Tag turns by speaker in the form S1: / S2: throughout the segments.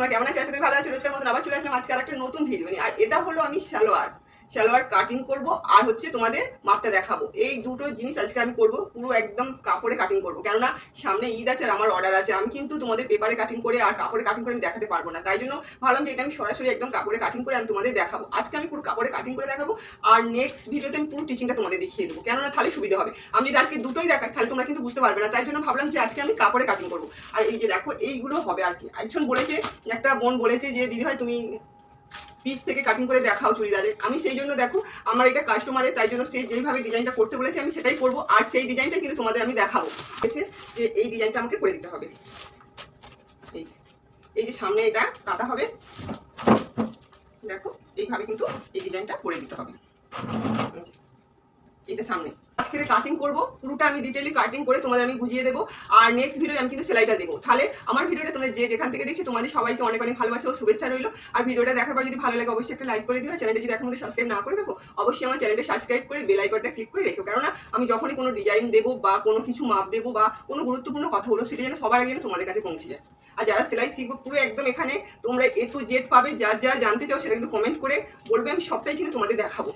S1: তোমরা কেমন আছো? আশা করি ভালো আছো। রোজকার মতন আবার চলে আসলাম আজকে আর একটা নতুন ভিডিও নিয়ে। আর এটা হলো আমি সালোয়ার। সালোয়ার কাটিং করব, আর হচ্ছে তোমাদের মাপটা দেখাবো। এই দুটো জিনিস আজকে আমি করব, পুরো একদম কাপড়ে কাটিং করব। কেননা সামনে ঈদ আছে আর আমার অর্ডার আছে, আমি কিন্তু তোমাদের পেপারে কাটিং করে আর কাপড়ে কাটিং করে আমি দেখাতে পারব না। তাই জন্য ভাবলাম যে এটা আমি সরাসরি একদম কাপড়ে কাটিং করে আমি তোমাদের দেখাবো। আজকে আমি পুরো কাপড়ে কাটিং করে দেখাবো, আর নেক্সট ভিডিওতে আমি পুরো টিচিংটা তোমাদের দেখিয়ে দেবো। কেননা তাহলে সুবিধা হবে। আমি যদি আজকে দুটোই দেখাই, তাহলে তোমরা কিন্তু বুঝতে পারবে না। তাই জন্য ভাবলাম যে আজকে আমি কাপড়ে কাটিং করব। আর এই যে দেখো, এইগুলো হবে আর কি। একজন বলেছে, একটা বোন বলেছে যে দিদি ভাই তুমি পিস থেকে কাটিং করে দেখাও চুড়িদারের। আমি সেই জন্য দেখো, আমার এটা কাস্টমারের তাই জন্য সে যেইভাবে ডিজাইনটা করতে বলেছে, আমি সেটাই করব। আর সেই ডিজাইনটা কিন্তু তোমাদের আমি দেখাবো। হয়েছে যে এই ডিজাইনটা আমাকে করে দিতে হবে। এই যে এই যে সামনে এটা কাটা হবে। দেখো, এইভাবে কিন্তু এই ডিজাইনটা করে দিতে হবে। এটা সামনে। আজকে কাটিং করব, পুরোটা আমি ডিটেইলি কাটিং করে তোমাদের আমি বুঝিয়ে দেবো। আর নেক্সট ভিডিও আমি কিন্তু সেলাইটা দেবো। তাহলে আমার ভিডিওটা তোমরা যে যেখান থেকে দেখছি, তোমাদের সবাইকে অনেক অনেক ভালোবাসা ও শুভেচ্ছা রইল। আর ভিডিওটা দেখার পর যদি ভালো লাগে, অবশ্যই একটা লাইক করে দিও। চ্যানেলটা যদি এখন সাবস্ক্রাইব না করে দেখো অবশ্যই আমার চ্যানেলটা সাবস্ক্রাইব করে বেল আইকনটা ক্লিক করে রেখো। কেননা আমি যখনই কোনো ডিজাইন দেবো বা কোনো কিছু মাপ দেবো বা কোনো গুরুত্বপূর্ণ কথা বলো সেটা যেন সবার আগে তোমাদের কাছে পৌঁছে যায়। আর যারা সেলাই শিখব পুরো একদম এখানে, তোমরা এ টু জেড পাবে। যা যা জানতে চাও, সেটা কিন্তু কমেন্ট করে বলবে। আমি সবটাই কিন্তু তোমাদের দেখাবো।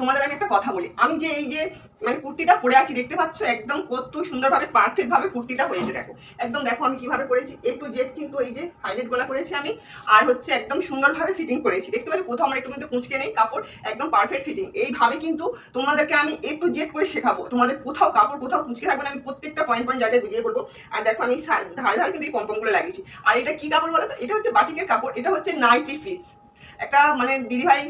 S1: তোমাদের আমি একটা কথা বলি। আমি যে এই যে মানে কুর্তিটা পরে আছি, দেখতে পাচ্ছ? একদম কত সুন্দরভাবে পারফেক্ট ভাবে কুর্তিটা হয়েছে, দেখো। একদম দেখো আমি কীভাবে করেছি। এ টু জেড কিন্তু এই যে হাইলাইট গোলা করেছি আমি। আর হচ্ছে একদম সুন্দরভাবে ফিটিং করেছি। দেখতে পাচ্ছ? কোথাও আমার একটু কিন্তু কুঁচকে নেই, কাপড় একদম পারফেক্ট ফিটিং এইভাবে কিন্তু তোমাদেরকে আমি এ টু জেড করে শেখাবো। তোমাদের কোথাও কাপড় কোথাও কুঁচকে থাকবে না, আমি প্রত্যেকটা পয়েন্ট পয়েন্ট জায়গায় বুঝিয়ে বলব। আর দেখো আমি ধারে ধারে কিন্তু এই পম্পমগুলো লাগিয়েছি। আর এটা কি কাপড় বলো তো এটা হচ্ছে বাটিকের কাপড়, এটা হচ্ছে নাইটি পিস একটা মানে দিদিভাই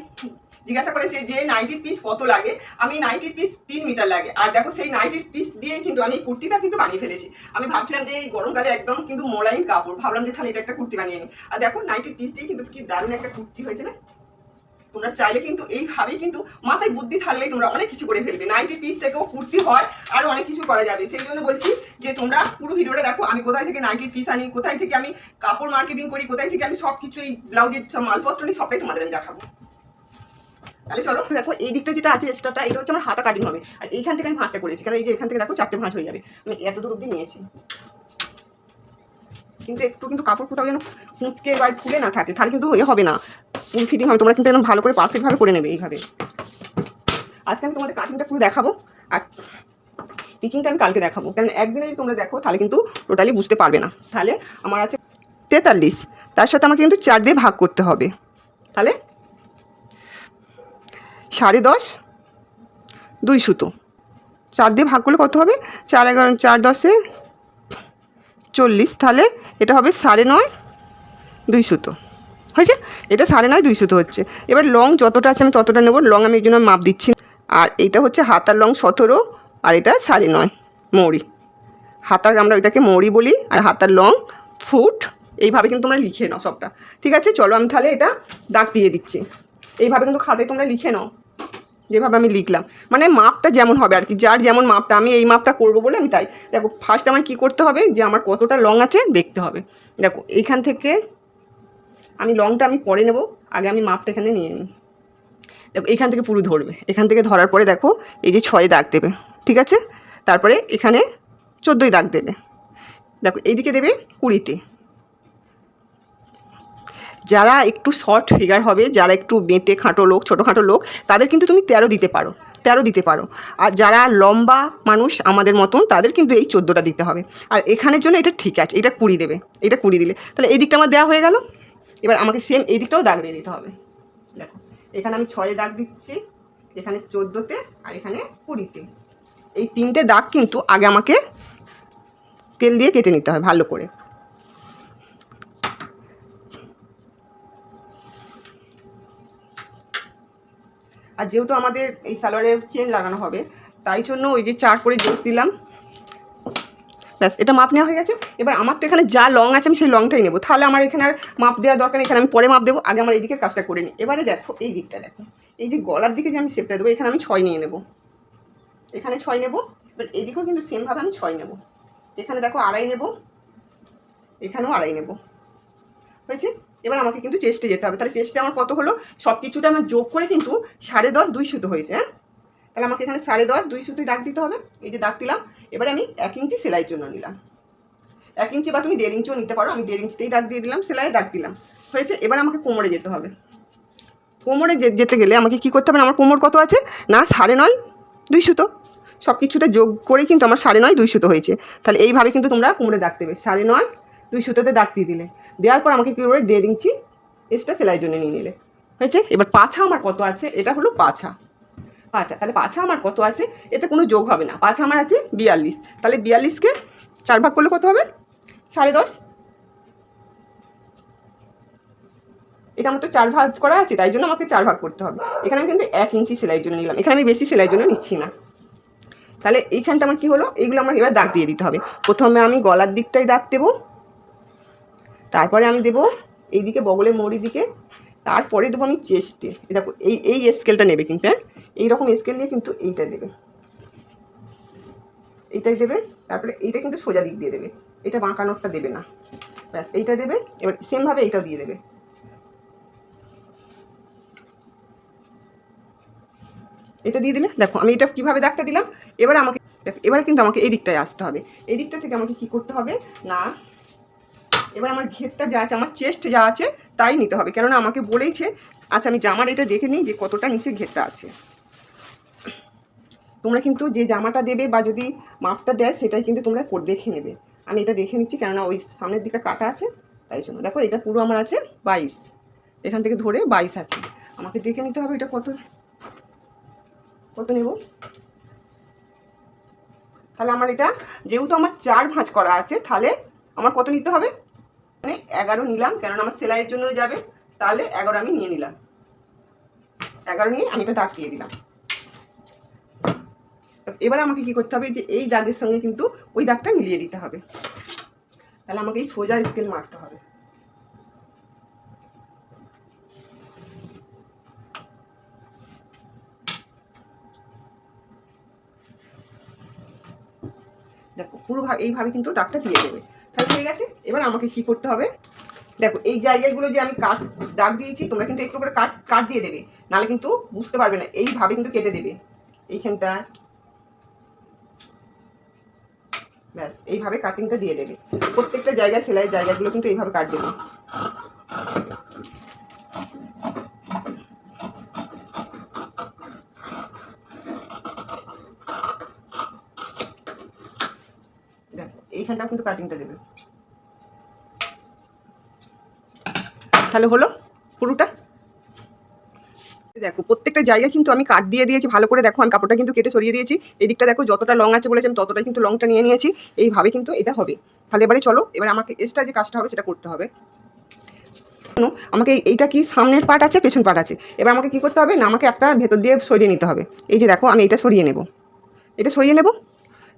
S1: জিজ্ঞাসা করেছে যে নাইটির পিস কত লাগে? আমি নাইটির পিস তিন মিটার লাগে। আর দেখো সেই নাইটির পিস দিয়েই কিন্তু আমি কুর্তিটা কিন্তু বানিয়ে ফেলেছি। আমি ভাবছিলাম যে এই গরমকালে একদম কিন্তু মোলাইন কাপড়। ভাবলাম যে তাহলে এটা একটা কুর্তি বানিয়ে নিই। আর দেখো নাইটির পিস দিয়ে কিন্তু কি দারুণ একটা কুর্তি হয়েছে না? তোমরা চাইলে কিন্তু এইভাবেই কিন্তু মাথায় বুদ্ধি থাকলেই তোমরা অনেক কিছু করে ফেলবে। নাইটির পিস থেকেও কুর্তি হয় আর অনেক কিছু করা যাবে। সেই জন্য বলছি যে তোমরা পুরো ভিডিওটা দেখো, আমি কোথায় থেকে নাইটির পিস আনি, কোথায় থেকে আমি কাপড় মার্কেটিং করি, কোথায় থেকে আমি সব কিছু এই ব্লাউজের সব মালপত্র নিই, সবটাই তোমাদের আমি দেখাবো। তাহলে চলো, দেখো, এই দিকটা যেটা আছে এক্সট্রাটা এটা হচ্ছে আমার হাতা কাটিং হবে। আর এইখান থেকে আমি ভাঁজটা করেছি, কারণ এই যে এখান থেকে দেখো, চারটে ভাঁজ হয়ে যাবে। আমি এত দূর অব্দি নিয়েছি। কিন্তু একটু কিন্তু কাপড় কোথাও যেন কুঁচকে বা ফুলে না থাকে, তাহলে কিন্তু এ হবে না। ফুল ফিটিং হবে, তোমরা কিন্তু একদম ভালো করে পারফেক্টভাবে করে নেবে এইভাবে। আজকে আমি তোমাদের কাটিংটা পুরো দেখাবো, আর টিচিংটা আমি কালকে দেখাবো। কারণ একদিনে যদি তোমরা দেখো, তাহলে কিন্তু টোটালি বুঝতে পারবে না। তাহলে আমার আছে তেতাল্লিশ, তার সাথে আমাকে কিন্তু চার দিয়ে ভাগ করতে হবে। তাহলে সাড়ে দশ, দুই সুতো। চার দিয়ে ভাগ করলে কত হবে? চার এগারো, চার দশে চল্লিশ, তাহলে এটা হবে সাড়ে নয়, দুই সুতো। হয়েছে? এটা সাড়ে নয়, দুই সুতো হচ্ছে। এবার লং যতটা আছে আমি ততটা নেব। লং আমি এই জন্য মাপ দিচ্ছি আর এটা হচ্ছে হাতার লং সতেরো, আর এটা সাড়ে নয়, মৌরি। হাতার আমরা এটাকে মৌরি বলি, আর হাতার লং ফুট। এইভাবে কিন্তু তোমরা লিখে নাও সবটা। ঠিক আছে? চলো আমি তাহলে এটা দাগ দিয়ে দিচ্ছি। এইভাবে কিন্তু খাতায় তোমরা লিখে নাও। যেভাবে আমি লিখলাম। মানে মাপটা যেমন হবে আর কি, যার যেমন মাপটা, আমি এই মাপটা করব বলে আমি তাই। দেখো ফার্স্ট আমার কী করতে হবে? যে আমার কতটা লং আছে দেখতে হবে। দেখো, এইখান থেকে আমি লংটা আমি পরে নেব, আগে আমি মাপটা এখানে নিয়ে নিই। দেখো এখান থেকে পুরো ধরবে। এখান থেকে ধরার পরে দেখো, এই যে ছয় দাগ দেবে, ঠিক আছে? তারপরে এখানে চোদ্দোই দাগ দেবে। দেখো, এইদিকে দেবে কুড়িতে। যারা একটু শর্ট ফিগার হবে, যারা একটু বেঁটে খাঁটো লোক ছোটো খাটো লোক, তাদের কিন্তু তুমি তেরো দিতে পারো, তেরো দিতে পারো। আর যারা লম্বা মানুষ আমাদের মতন, তাদের কিন্তু এই চোদ্দোটা দিতে হবে। আর এখানের জন্য এটা ঠিক আছে, এটা কুড়ি দেবে, এটা কুড়ি দিলে। তাহলে এই দিকটা আমার দেওয়া হয়ে গেল। এবার আমাকে সেম এই দিকটাও দাগ দিয়ে দিতে হবে। দেখো, এখানে আমি ছয়ে দাগ দিচ্ছি, এখানে চোদ্দোতে আর এখানে কুড়িতে। এই তিনটে দাগ কিন্তু আগে আমাকে তেল দিয়ে কেটে নিতে হয় ভালো করে। আর যেহেতু আমাদের এই সালোয়ারের চেন লাগানো হবে, তাই জন্য ওই যে চার করে যোগ দিলাম। ব্যাস, এটা মাপ নেওয়া হয়ে গেছে। এবার আমার তো এখানে যা লং আছে, আমি সেই লংটাই নেব। তাহলে আমার এখানে আর মাপ দেওয়ার দরকার এখানে আমি পরে মাপ দেবো। আগে আমার এই দিকের কাজটা করে নিই। এবারে দেখো, এই দিকটা দেখো। এই যে গলার দিকে যে আমি শেপটা দেবো, এখানে আমি ছয় নিয়ে নেব। এখানে ছয় নেব। এবার এদিকেও কিন্তু সেমভাবে আমি ছয় নেব। এখানে দেখো আড়াই নেব। এখানেও আড়াই নেব। হয়েছে? এবার আমাকে কিন্তু চেস্টে যেতে হবে। তাহলে চেস্টে আমার কত হলো? সব কিছুটা আমার যোগ করে কিন্তু সাড়ে দশ, দুই সুতো হয়েছে হ্যাঁ? তাহলে আমাকে এখানে সাড়ে দশ, দুই সুতোই দাগ দিতে হবে। এই যে দাগ দিলাম, এবারে আমি এক ইঞ্চি সেলাইয়ের জন্য নিলাম। এক ইঞ্চি বা তুমি দেড় ইঞ্চিও নিতে পারো, আমি দেড় ইঞ্চিতেই দাগ দিয়ে দিলাম, সেলাইয়ে দাগ দিলাম। হয়েছে? এবার আমাকে কোমরে যেতে হবে। কোমরে যেতে গেলে আমাকে কি করতে হবে? আমার কোমর কত আছে? না, সাড়ে নয়, দুই সুতো। সব কিছুটা যোগ করেই কিন্তু আমার সাড়ে নয়, দুই সুতো হয়েছে। তাহলে এইভাবে কিন্তু তোমরা কোমরে দাগ দেবে। সাড়ে নয় দুই সুতোতে দাগ দিয়ে দিলে। দেওয়ার পর আমাকে কী করে দেড় ইঞ্চি এক্সট্রা সেলাই জন্য নিয়ে নিলে। হয়েছে? এবার পাছা আমার কত আছে? এটা হলো পাছা। পাছা, তাহলে পাছা আমার কত আছে? এতে কোনো যোগ হবে না। পাছা আমার আছে বিয়াল্লিশ। তাহলে বিয়াল্লিশকে চার ভাগ করলে কত হবে? সাড়ে দশ। এটা আমার তো চার ভাগ করা আছে, তাই জন্য আমাকে চার ভাগ করতে হবে। এখানে আমি কিন্তু এক ইঞ্চি সেলাইয়ের জন্য নিলাম। এখানে আমি বেশি সেলাইয়ের জন্য নিচ্ছি না। তাহলে এইখানটা আমার কী হলো? এইগুলো আমার এবার দাগ দিয়ে দিতে হবে। প্রথমে আমি গলার দিকটাই দাগ দেবো। তারপরে আমি দেবো এইদিকে বগলের মোড়ি দিকে, তারপরে দেবো আমি চেস্টে। দেখো, এই এই স্কেলটা নেবে কিন্তু হ্যাঁ? এইরকম স্কেল দিয়ে কিন্তু এইটা দেবে। এইটাই দেবে, তারপরে এইটা কিন্তু সোজা দিক দিয়ে দেবে। এটা বাঁকানোরটা দেবে না। ব্যাস, এইটা দেবে, এবার সেমভাবে এইটাও দিয়ে দেবে। এটা দিয়ে দিলে, দেখো, আমি এটা কীভাবে দাগটা দিলাম? এবার আমাকে, দেখো, এবারে কিন্তু আমাকে এই দিকটায় আসতে হবে। এই দিকটা থেকে আমাকে কি করতে হবে? না এবার আমার ঘেরটা যা আছে, আমার চেস্ট যা আছে, তাই নিতে হবে। কেননা আমাকে বলেইছে আচ্ছা আমি জামার এটা দেখে নিই যে কতটা নিচে ঘেরটা আছে। তোমরা কিন্তু যে জামাটা দেবে বা যদি মাপটা দেয়, সেটাই কিন্তু তোমরা দেখে নেবে। আমি এটা দেখে নিচ্ছি, কেননা ওই সামনের দিকটা কাটা আছে, তাই জন্য। দেখো, এটা পুরো আমার আছে বাইশ। এখান থেকে ধরে বাইশ আছে। আমাকে দেখে নিতে হবে এটা কত। কত নেব? তাহলে আমার এটা, যেহেতু আমার চার ভাঁজ করা আছে, তাহলে আমার কত নিতে হবে? মানে এগারো নিলাম, কেননা আমার সেলাইয়ের জন্য যাবে, তাহলে এগারো আমি নিয়ে নিলাম। এগারো নিয়ে আমি এটা দাগ দিয়ে দিলাম। এবার আমাকে কি করতে হবে যে, এই দাগের সঙ্গে কিন্তু ওই দাগটা মিলিয়ে দিতে হবে। তাহলে আমাকে এই সোজা স্কেল মারতে হবে। দেখো, পুরো এইভাবে কিন্তু দাগটা দিয়ে দেবে। তাহলে হয়ে গেছে? এবার আমাকে কি করতে হবে? দেখো, এই জায়গাগুলো যে আমি কাট দাগ দিয়েছি, তোমরা কিন্তু একটু করে কাট কাট দিয়ে দেবে। নাহলে কিন্তু বুঝতে পারবে না, এইভাবে কিন্তু কেটে দেবে। এইখানটা। ব্যাস, এইভাবে কাটিংটা দিয়ে দেবে। প্রত্যেকটা জায়গায়, সেলাই জায়গাগুলো কিন্তু এইভাবে কাট দেবে। দেখো এইখানটাও কিন্তু কাটিংটা দেবে। তাহলে হলো পুরোটা? দেখো, প্রত্যেকটা জায়গায় কিন্তু আমি কাট দিয়ে দিয়েছি, ভালো করে দেখো, আমি কাপড়টা কিন্তু কেটে সরিয়ে দিয়েছি। এদিকটা দেখো, যতটা লং আছে বলেছি আমি ততটাই কিন্তু লংটা নিয়ে নিয়েছি। এইভাবে কিন্তু এটা হবে। তাহলে এবারে চলো, এবার আমাকে এক্সট্রা যে কাজটা হবে সেটা করতে হবে। আমাকে এইটা কি সামনের পার্ট আছে, পেছন পার্ট আছে? এবার আমাকে কি করতে হবে? না, আমাকে একটা ভেতর দিয়ে সরিয়ে নিতে হবে। এই যে দেখো, আমি এটা সরিয়ে নেব। এটা সরিয়ে নেব?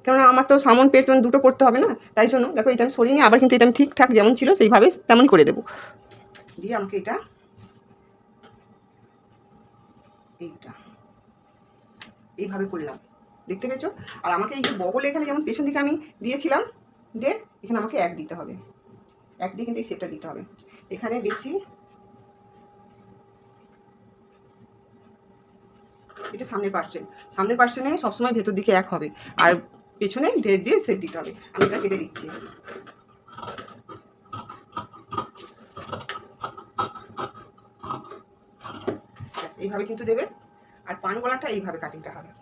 S1: কেননা আমার তো সামন পেছন দুটো করতে হবে না, তাই জন্য দেখো এটা আমি সরিয়ে নিই আবার কিন্তু এটা আমি ঠিকঠাক যেমন ছিল সেইভাবে তেমনই করে দেবো। দিয়ে আমাকে এটা এইটা, এইভাবে করলাম দেখতে পেয়েছ? আর আমাকে এই যে বগল এখানে যেমন পেছন দিকে আমি দিয়েছিলাম ডে এখানে আমাকে এক দিতে হবে। এক দিয়ে কিন্তু এই শেপটা দিতে হবে। এখানে বেশি এটা সামনের পার্সেন সামনের পার্সেনে সবসময় ভেতর দিকে এক হবে। আর পেছনে ডেট দিয়ে সেট দিতে হবে। আমি কেটে দিচ্ছি। এইভাবে কিন্তু দেবে। আর পান গলাটা এইভাবে কাটিংটা হবে।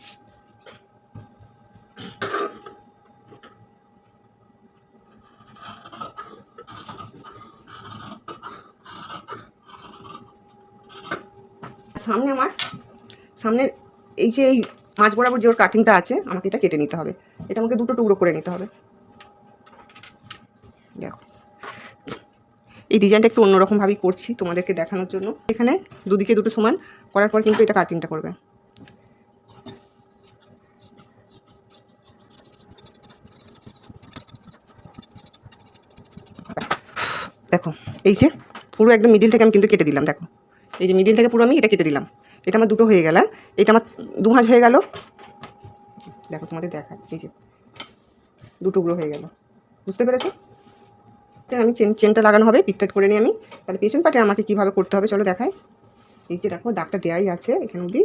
S1: সামনে আমার, সামনের এই যে এই মাঝ বরাবর যে ওর কাটিংটা আছে, আমাকে এটা কেটে নিতে হবে। এটা আমাকে দুটো টুকরো করে নিতে হবে। দেখো। এই ডিজাইনটা একটু অন্যরকমভাবেই করছি তোমাদেরকে দেখানোর জন্য। এখানে দুদিকে দুটো সমান করার পর কিন্তু এটা কাটিংটা করবে। দেখো, এই যে পুরো একদম মিডিল থেকে আমি কিন্তু কেটে দিলাম, দেখো। এই যে মিডিল থেকে পুরো আমি এটা কেটে দিলাম। এটা আমার দুটো হয়ে গেল? এটা আমার দু ভাঁজ হয়ে গেল। দেখো তোমাদের দেখা এই যে দুটোগুলো হয়ে গেল। বুঝতে পেরেছ? আমি চেন, চেনটা লাগানো হবে পিকটাট করে নিই আমি। তাহলে পেছন পাটে আমাকে কীভাবে করতে হবে চলো দেখাই। এই যে দেখো, দাগটা দেওয়াই আছে এখানে অবধি।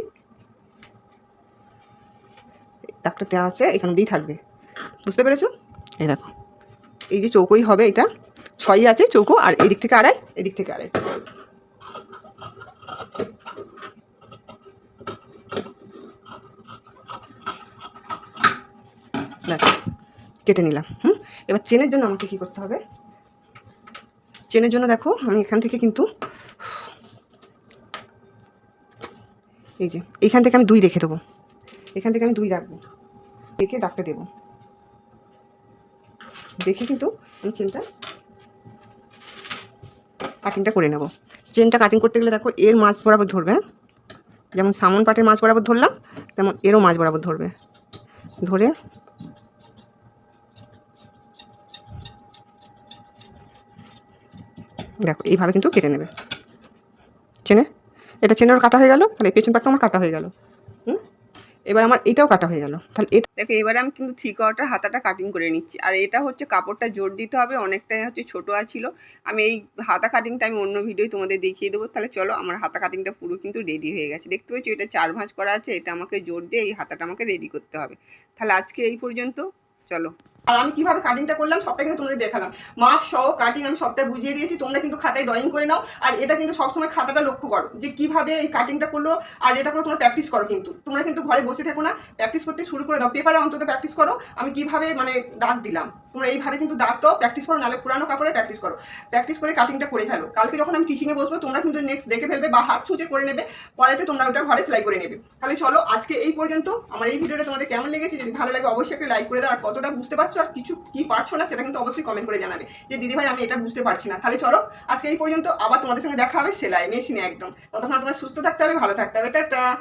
S1: দাগটা দেওয়া আছে, এখানে অবধিই থাকবে। বুঝতে পেরেছ? এই দেখো, এই যে চৌকোই হবে এটা। ছয়ই আছে চৌকো, আর এদিক থেকে আড়াই এদিক থেকে আড়াই ব্যাস কেটে নিলাম, হুম? এবার চেনের জন্য আমাকে কি করতে হবে? চেনের জন্য দেখো, আমি এখান থেকে কিন্তু, এই যে এইখান থেকে আমি দুই রেখে দেবো। এখান থেকে আমি দুই রাখব। রেখে দাগটা দেবো। রেখে কিন্তু আমি চেনটা কাটিংটা করে নেব। চেনটা কাটিং করতে গেলে দেখো, এর মাছ বরাবর ধরবে? যেমন সামন পাটের মাছ বরাবর ধরলাম, তেমন এরও মাছ বরাবর ধরবে। ধরে দেখো, এইভাবে কিন্তু কেটে নেবে। চেনে? এটা চেনের কাটা হয়ে গেল, তাহলে পেছন পাটটা আমার কাটা হয়ে গেল। হুম? এবার আমার এটাও কাটা হয়ে গেল। তাহলে এটা দেখো, এবারে আমি কিন্তু থ্রি কোয়ার্টার হাতাটা কাটিং করে নিচ্ছি। আর এটা হচ্ছে কাপড়টা জোর দিতে হবে, অনেকটাই হচ্ছে ছোটো ছিল আমি এই হাতা কাটিংটা আমি অন্য ভিডিওয় তোমাদের দেখিয়ে দেবো। তাহলে চলো, আমার হাতা কাটিংটা পুরো কিন্তু রেডি হয়ে গেছে। দেখতে পাচ্ছি, এটা চার ভাঁজ করা আছে, এটা আমাকে জোর দিয়ে এই হাতাটা আমাকে রেডি করতে হবে। তাহলে আজকে এই পর্যন্ত, চলো। আর আমি কীভাবে কাটিংটা করলাম সবটা কিন্তু তোমাদের দেখালাম। মাপ সহ কাটিং আমি সবটা বুঝিয়ে দিয়েছি, তোমরা কিন্তু খাতায় ড্রয়িং করে নাও। আর এটা কিন্তু সবসময় খাতাটা লক্ষ্য করো যে কীভাবে এই কাটিংটা করল আর এটা করে তোমরা প্র্যাকটিস করো কিন্তু। তোমরা কিন্তু ঘরে বসে থাকো না প্র্যাকটিস করতে শুরু করে দাও। পেপারে অন্তত প্র্যাকটিস করো, আমি কীভাবে মানে দাগ দিলাম। তোমরা এইভাবে কিন্তু দাগ দাও প্র্যাকটিস করো, নাহলে পুরানো কাপড়ে প্র্যাকটিস করো। প্র্যাকটিস করে কাটিংটা করে ফেলো। কালকে যখন আমি টিচিংয়ে বসবো, তোমরা কিন্তু নেক্সট দেখে ফেলবে বা হাত ছুঁচে করে নেবে, পরেতে তোমরা ওটা ঘরে সেলাই করে নেবে। তাহলে চলো আজকে এই পর্যন্ত। আমার এই ভিডিওটা তোমাদের কেমন লেগেছে, যদি ভালো লাগে অবশ্যই একটা লাইক করে দাও। আর কতটা বুঝতে পারছ আর কিছু কি পারছ না সেটা কিন্তু অবশ্যই কমেন্ট করে জানাবে। যে দিদিভাই, আমি এটা বুঝতে পারছি না। তাহলে চলো, আজকে এই পর্যন্ত আবার তোমাদের সঙ্গে দেখা হবে। সেলাই মেশিনে একদম। ততক্ষণ তোমার সুস্থ থাকতে হবে, ভালো থাকতে হবে। টাটা!